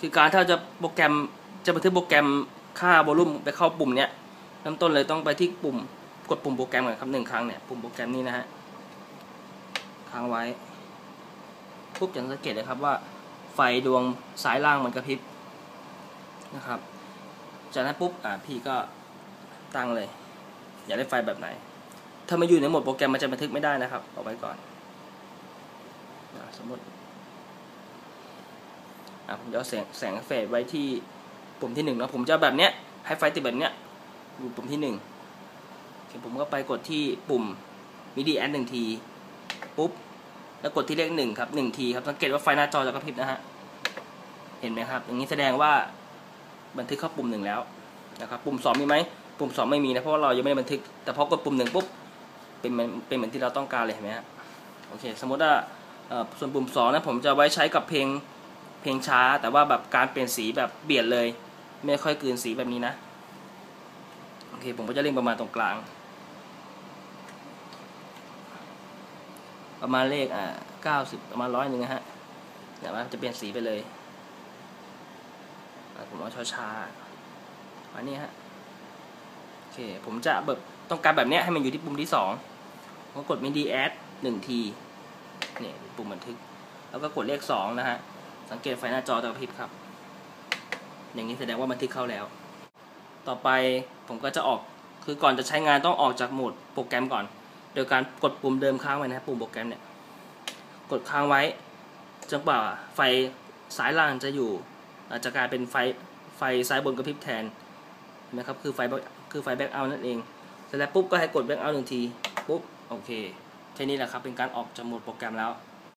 คือการถ้าจะโปรแกรมจะบันทึกโปรแกรมค่าวอลลุ่มไปเข้าปุ่มเนี้ยเริ่มต้นเลยต้องไปที่ปุ่มกดปุ่มโปรแกรมก่อนครับหนึ่งครั้งเนี่ยปุ่มโปรแกรมนี้นะฮะค้างไว้ปุ๊บจะสังเกตเลยครับว่าไฟดวงซ้ายล่างมันกระพริบนะครับ จากนั้นปุ๊บอ่าพี่ก็ตั้งเลย อยากได้ไฟแบบไหน ถ้ามาอยู่ในโหมดโปรแกรมมันจะบันทึกไม่ได้นะครับเอาไว้ก่อนสมมติ อ่าผมจะเอาแสงแสงเฟดไว้ที่ปุ่มที่หนึ่งนะผมจะแบบเนี้ยให้ไฟติดแบบเนี้ยอยู่ปุ่มที่หนึ่งโอเคผมก็ไปกดที่ปุ่ม MIDI add หนึ่งทีปุ๊บแล้วกดที่เลขหนึ่งครับหนึ่งทีครับสังเกตว่าไฟหน้าจอจะกระพริบนะฮะเห็นไหมครับ อย่างนี้แสดงว่าบันทึกเข้าปุ่มหนึ่งแล้วนะครับปุ่มสองมีไหมปุ่มสองไม่มีนะเพราะว่าเรายังไม่ได้บันทึก แต่พอกดปุ่มหนึ่งปุ๊บเป็นเป็นเหมือนที่เราต้องการเลยเห็นไหมฮะโอเค สมมติว่าส่วนปุ่มสองนะผมจะไว้ใช้กับเพลง เพลงช้า แต่ว่าแบบการเปลี่ยนสีแบบเปลี่ยนเลย ไม่ค่อยกืนสีแบบนี้นะ โอเค ผมก็จะเล่นประมาณตรงกลาง ประมาณเลขอ่าเก้าสิบประมาณร้อยหนึ่งนะฮะเดี๋ยวมันจะเปลี่ยนสีไปเลยผมเอาช้าๆอันนี้ฮะ โอเค ผมจะแบบต้องการแบบเนี้ยให้มันอยู่ที่ปุ่มที่สองผมกด MIDI add หนึ่งที เนี่ยปุ่มบันทึก แล้วก็กดเลขสองนะฮะ สังเกตไฟหน้าจอจะกระพริบครับ อย่างนี้แสดงว่าบันทึกเข้าแล้ว ต่อไปผมก็จะออกคือก่อนจะใช้งานต้องออกจากโหมดโปรแกรมก่อน โดยการกดปุ่มเดิมค้างไว้นะปุ่มโปรแกรมเนี่ยกดค้างไว้จนกว่าไฟซ้ายล่างจะอยู่ อาจจะกลายเป็นไฟไฟซ้ายบนกระพริบแทนนะครับคือไฟคือไฟแบ็กเอานั่นเองเสร็จแล้วปุ๊บก็ให้กดแบ็กเอาหนึ่งทีปุ๊บโอเคแค่นี้แหละครับเป็นการออกจากโหมดโปรแกรมแล้ว